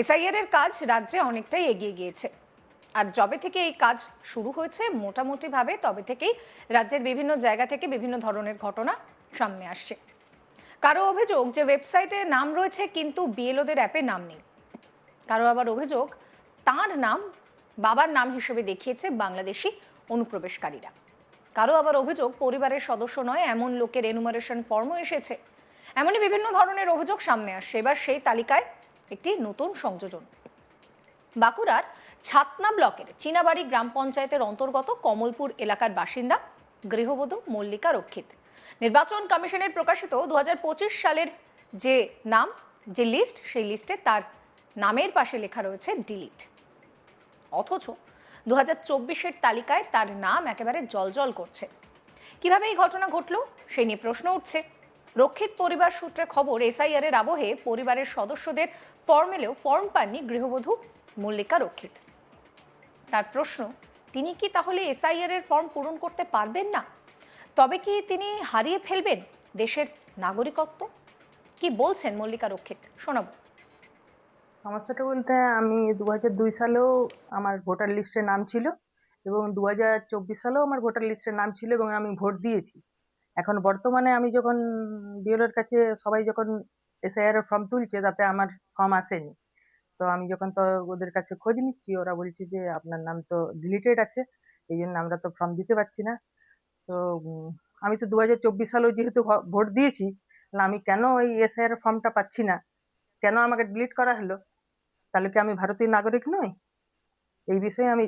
SIR এর কাজ রাজ্যে অনেকটাই এগিয়ে গিয়েছে। আর যবে থেকে এই কাজ শুরু হয়েছে, মোটামুটিভাবে তবে থেকেই রাজ্যের বিভিন্ন জায়গা থেকে বিভিন্ন ধরনের ঘটনা সামনে আসছে। কারও অভিযোগ যে ওয়েবসাইটে নাম রয়েছে, কিন্তু বিএলওদের অ্যাপে নাম নেই। কারও আবার অভিযোগ, তার নাম বাবার নাম হিসেবে দেখিয়েছে বাংলাদেশি অনুপ্রবেশকারীরা। কারও আবার অভিযোগ, পরিবারের সদস্য নয়, এমন লোকের এনুমারেশন ফর্মও এসেছে। এমনই বিভিন্ন ধরনের অভিযোগ সামনে আসছে। এবার সেই তালিকায় একটি নতুন সংযোজন। বাঁকুড়ার ছাতনা ব্লকের চীনাবাড়ি গ্রাম পঞ্চায়েতের অন্তর্গত কমলপুর এলাকার বাসিন্দা গৃহবধূ মল্লিকা রক্ষিত। নির্বাচন কমিশনের প্রকাশিত দু সালের যে নাম, যে লিস্ট, সেই লিস্টে তার নামের পাশে লেখা রয়েছে ডিলিট। অথচ দু হাজার তালিকায় তার নাম একেবারে জলজল করছে। কীভাবে এই ঘটনা ঘটলো সেই নিয়ে প্রশ্ন উঠছে। রক্ষিত পরিবার সূত্রে খবর এসআইআর এর আবহে পরিবারের সদস্যদের ফর্ম এলেও ফর্ম পাননি গৃহবধূ মল্লিকা রক্ষিত। তার প্রশ্ন, তিনি কি তাহলে এসআইআর এর ফর্ম পূরণ করতে পারবেন না? তবে কি তিনি হারিয়ে ফেলবেন দেশের নাগরিকত্ব? কি বলছেন মল্লিকা রক্ষিত? শোনাবো। সমস্যাটা বলতে আমি দু দুই সালেও আমার ভোটার লিস্টে নাম ছিল এবং দু চব্বিশ সালেও আমার ভোটার লিস্টে নাম ছিল এবং আমি ভোট দিয়েছি। এখন বর্তমানে আমি যখন বিএলওর কাছে সবাই যখন এসআইআর ফর্ম তুলছে তাতে আমার ফর্ম আসেনি। তো আমি যখন তো ওদের কাছে খোঁজ নিচ্ছি, ওরা বলছে যে আপনার নাম তো ডিলিটেড আছে, এই জন্য আমরা তো ফর্ম দিতে পারছি না। তো আমি তো দু হাজার চব্বিশ সালেও যেহেতু ভোট দিয়েছি আমি কেন ওই এসআইআর ফর্মটা পাচ্ছি না? কেন আমাকে ডিলিট করা হলো? তাহলে কি আমি ভারতীয় নাগরিক নই? এই বিষয়ে আমি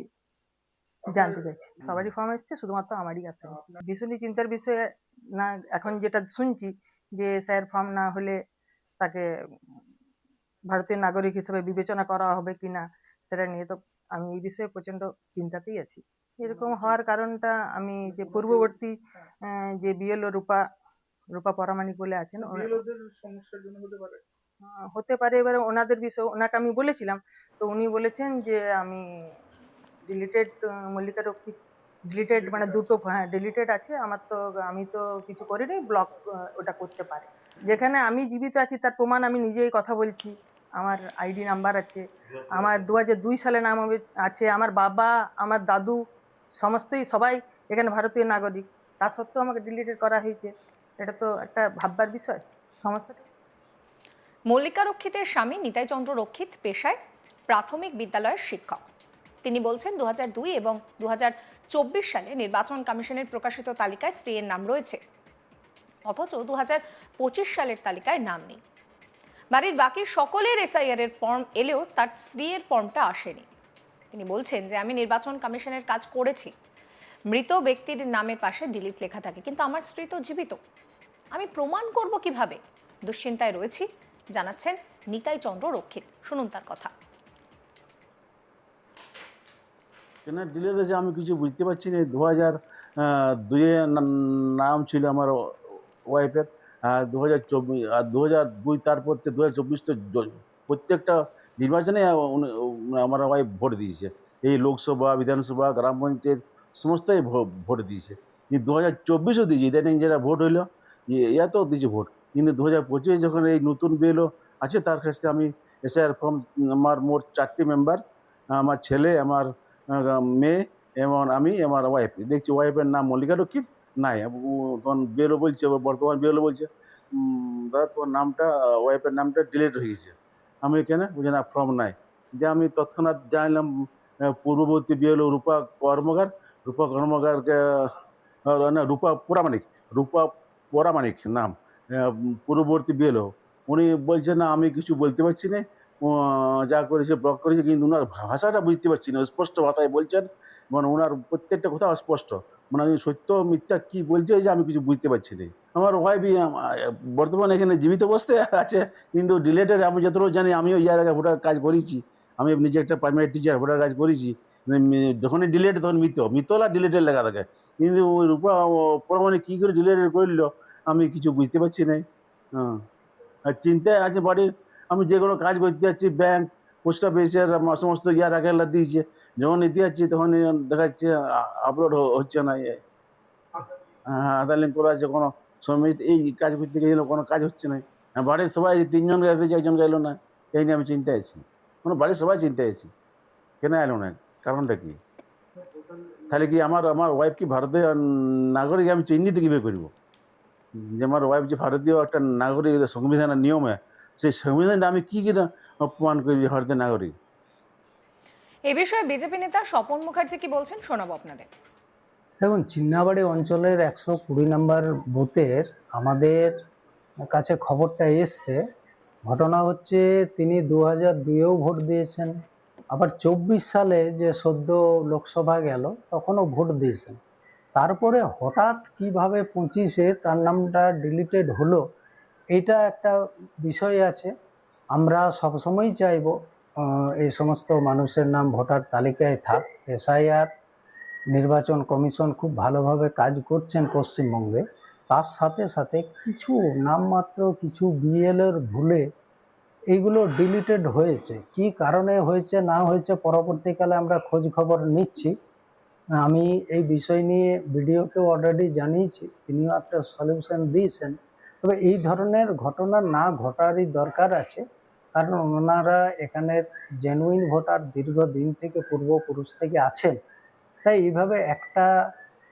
জানতে চাইছি। সবারই ফর্ম এসছে, শুধুমাত্র আমারই আসেনি ভীষণই চিন্তার বিষয়ে, না, এখন যেটা শুনছি যে স্যার ফর্ম না হলে তাকে ভারতীয় নাগরিক হিসেবে বিবেচনা করা হবে কিনা সেটা নিয়ে তো আমি এই বিষয়ে প্রচণ্ড চিন্তাতেই আছি। এরকম হওয়ার কারণটা আমি যে পূর্ববর্তী যে বিএলও রূপা রূপা পরামানিক বলে আছেন সমস্যার জন্য হতে পারে? হতে পারে। এবারে ওনাদের বিষয়ে ওনাকে আমি বলেছিলাম তো উনি বলেছেন যে আমি ডিলিটেড মল্লিকা রক্ষিত ডিলিটেড মানে দুটো হ্যাঁ ডিলিটেড আছে। আমার তো আমি তো কিছু করিনি ব্লক ওটা করতে পারে। যেখানে আমি জীবিত আছি, তার প্রমাণ আমি নিজেই কথা বলছি। আমার আইডি নাম্বার আছে, আমার দু দুই সালে নাম আছে আমার বাবা, আমার দাদু, সমস্তই সবাই এখানে ভারতীয় নাগরিক। তা সত্ত্বেও আমাকে ডিলিটেড করা হয়েছে। এটা তো একটা ভাববার বিষয়, সমস্যাটা। মল্লিকা রক্ষিতের স্বামী নিতাই চন্দ্র রক্ষিত পেশায় প্রাথমিক বিদ্যালয়ের শিক্ষক। তিনি বলছেন দু এবং দু হাজার চব্বিশ সালে নির্বাচন কমিশনের প্রকাশিত তালিকায় স্ত্রীর নাম রয়েছে। অথচ দু সালের তালিকায় নাম নেই। বাড়ির বাকি সকলের এসআইআর এর ফর্ম এলেও তার স্ত্রীর ফর্মটা আসেনি। তিনি বলছেন যে, আমি নির্বাচন কমিশনের কাজ করেছি। মৃত ব্যক্তির নামের পাশে ডিলিট লেখা থাকে, কিন্তু আমার স্ত্রী তো জীবিত। আমি প্রমাণ করব কীভাবে? দুশ্চিন্তায় রয়েছি, জানাচ্ছেন নিতাই চন্দ্র রক্ষিত। শুনুন তার কথা। আমি কিছু বুঝতে পারছি না দু হাজার দুয়ে নাম ছিল আমার ওয়াইফের, আর দু হাজার চব্বিশ আর দু হাজার দুই তারপর থেকে দু হাজার চব্বিশ তো প্রত্যেকটা নির্বাচনে আমার ওয়াইফ ভোট দিয়েছে। এই লোকসভা, বিধানসভা, গ্রাম পঞ্চায়েত সমস্তই ভোট দিয়েছে। কিন্তু দু হাজার চব্বিশও দিয়েছে। ইদানিং যেটা ভোট হইল এত দিয়েছে ভোট। কিন্তু দু হাজার পঁচিশে যখন এই নতুন বিএলও আছে, তার কাছে আমি এসআইআর ফর্ম, আমার মোট চারটি মেম্বার, আমার ছেলে, আমার মেয়ে এবং আমি, আমার ওয়াইফ। দেখছি ওয়াইফের নাম মল্লিকা রক্ষিত। নাই। তখন বিএলও বলছে বর্তমান বিএলও বলছে দাদা, তোমার নামটা, ওয়াইফের নামটা ডিলিট হয়ে গেছে। আমি কেন? বুঝে না, ফর্ম নাই। যে আমি তৎক্ষণাৎ জানলাম পূর্ববর্তী বিএলও রূপা কর্মকার, রূপা কর্মকারকে না, রূপা পোড়ামানিক রূপা পোড়ামানিক নাম পূর্ববর্তী বিএলও। উনি বলছেন না, আমি কিছু বলতে পারছি না। যা করেছে, ব্লক করেছে, কিন্তু ওনার ভাষাটা বুঝতে পারছি না। স্পষ্ট ভাষায় বলছেন মানে ওনার প্রত্যেকটা কথা স্পষ্ট মানে আমি সত্য মিথ্যা কি বলছে যে আমি কিছু বুঝতে পারছি না। আমার ওয়াইফই বর্তমানে এখানে জীবিত অবস্থায় আছে, কিন্তু ডিলেটেড আমি যতটুকু জানি, আমিও ইয়ার আগে ভোটার কাজ করেছি। আমি নিজে একটা প্রাইমারি টিচার ভোটার কাজ করেছি। যখনই ডিলেট তখন মৃত মৃতলা ডিলেটেড লেখা থাকে। কিন্তু ওই রূপা পরমাণে কী করে ডিলেটেড করল, আমি কিছু বুঝতে পারছি না। হ্যাঁ। আর চিন্তায় আছে বাড়ির, আমি যে কোনো কাজ করতে যাচ্ছি ব্যাংক পোস্ট আমার সমস্ত ইয়ার আগে দিয়েছে যখন নিতে যাচ্ছি তখন দেখা যাচ্ছে আপলোড হচ্ছে না। হ্যাঁ আধার লিঙ্ক করা আছে কোনো সমিত এই কাজ করতে গেলে কোনো কাজ হচ্ছে না বাড়ির সবাই তিনজন গেছে একজন গেলো না এই নিয়ে আমি চিন্তায় আছি কোনো বাড়ির সবাই চিন্তা আছি কেন এলো না কারণটা কি তাহলে কি আমার আমার ওয়াইফ কি ভারতীয় নাগরিক আমি চিহ্নিত কীভাবে করব যে আমার ওয়াইফ যে ভারতীয় একটা নাগরিক সংবিধানের নিয়মে সেই সংবিধানটা আমি কী কিনা প্রমাণ করি যে ভারতীয় নাগরিক। এ বিষয়ে বিজেপি নেতা স্বপন মুখার্জি কি বলছেন শোনাবো আপনাদের। দেখুন চিন্নাবাড়ি অঞ্চলের একশো কুড়ি নম্বর বুথের আমাদের কাছে খবরটা এসছে। ঘটনা হচ্ছে তিনি দু হাজার দুইয়েও ভোট দিয়েছেন আবার চব্বিশ সালে যে সদ্য লোকসভা গেল তখনও ভোট দিয়েছেন। তারপরে হঠাৎ কীভাবে পঁচিশে তার নামটা ডিলিটেড হলো এটা একটা বিষয় আছে। আমরা সবসময়ই চাইব এই সমস্ত মানুষের নাম ভোটার তালিকায় থাক। এসআইআর, নির্বাচন কমিশন খুব ভালোভাবে কাজ করছেন পশ্চিমবঙ্গে। তার সাথে সাথে কিছু নামমাত্র কিছু বিএলের ভুলে এইগুলো ডিলিটেড হয়েছে। কি কারণে হয়েছে, না হয়েছে পরবর্তীকালে আমরা খোঁজ খবর নিচ্ছি। আমি এই বিষয় নিয়ে ভিডিওকেও অলরেডি জানিয়েছি তিনিও একটা সলিউশন দিয়েছেন। তবে এই ধরনের ঘটনা না ঘটারই দরকার আছে। কারণ ওনারা এখানের জেনুইন ভোটার দীর্ঘদিন থেকে পূর্বপুরুষ থেকে আছেন। তাই এইভাবে একটা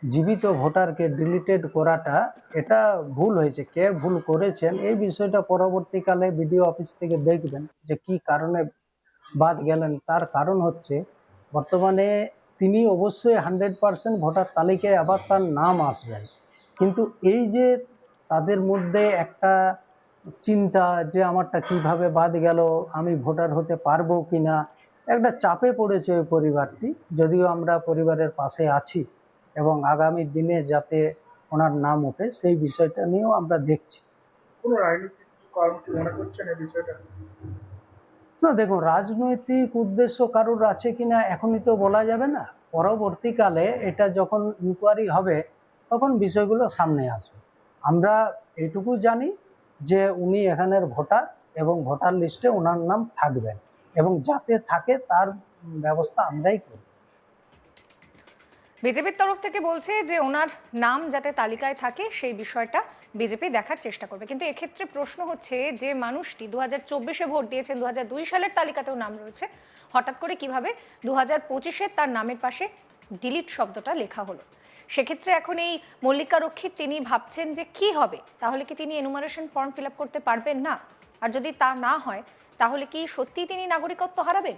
জীবিত ভোটারকে ডিলিটেড করাটা এটা ভুল হয়েছে। কে ভুল করেছেন এই বিষয়টা পরবর্তীকালে বিডিও অফিস থেকে দেখবেন যে কি কারণে বাদ গেলেন। তার কারণ হচ্ছে বর্তমানে তিনি অবশ্যই হান্ড্রেড পার্সেন্ট ভোটার তালিকায় আবার তার নাম আসবেন। কিন্তু এই যে তাদের মধ্যে একটা চিন্তা যে আমারটা কীভাবে বাদ গেল আমি ভোটার হতে পারব কি না একটা চাপে পড়েছে ওই পরিবারটি। যদিও আমরা পরিবারের পাশে আছি এবং আগামী দিনে যাতে ওনার নাম ওঠে সেই বিষয়টা নিয়েও আমরা দেখছি। না দেখুন রাজনৈতিক উদ্দেশ্য কারোর আছে কিনা এখনই তো বলা যাবে না। পরবর্তীকালে এটা যখন ইনকোয়ারি হবে তখন বিষয়গুলো সামনে আসবে। আমরা এইটুকু জানি যে উনি এখানের ভোটার এবং ভোটার লিস্টে ওনার নাম থাকবেন এবং যাতে থাকে তার ব্যবস্থা আমরাই করি। বিজেপির তরফ থেকে বলছে যে ওনার নাম যাতে তালিকায় থাকে সেই বিষয়টা বিজেপি দেখার চেষ্টা করবে। কিন্তু এক্ষেত্রে প্রশ্ন হচ্ছে যে মানুষটি দু হাজার চব্বিশে ভোট দিয়েছেন দু দুই সালের তালিকাতেও নাম রয়েছে। হঠাৎ করে কীভাবে দু হাজার পঁচিশে তার নামের পাশে ডিলিট শব্দটা লেখা হলো? সেক্ষেত্রে এখন এই মল্লিকা রক্ষিত তিনি ভাবছেন যে কি হবে? তাহলে কি তিনি এনুমারেশন ফর্ম ফিল করতে পারবেন না? আর যদি তা না হয়, তাহলে কি সত্যিই তিনি নাগরিকত্ব হারাবেন?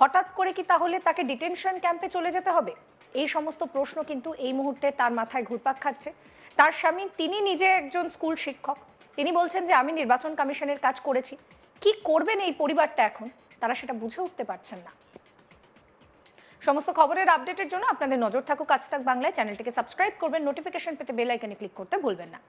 হঠাৎ করে কি তাহলে তাকে ডিটেনশন ক্যাম্পে চলে যেতে হবে? এই সমস্ত প্রশ্ন কিন্তু এই মুহূর্তে তার মাথায় ঘুরপাক খাচ্ছে। তার স্বামী, তিনি নিজে একজন স্কুল শিক্ষক। তিনি বলছেন যে, আমি নির্বাচন কমিশনের কাজ করেছি। কি করবেন এই পরিবারটা এখন? তারা সেটা বুঝে উঠতে পারছেন না। সমস্ত খবরের আপডেটের জন্য আপনাদের নজর থাকুক। আজ থাক বাংলায়। চ্যানেলটিকে সাবস্ক্রাইব করবেন। নোটিফিকেশন পেতে বেল আইকনে ক্লিক করতে ভুলবেন না।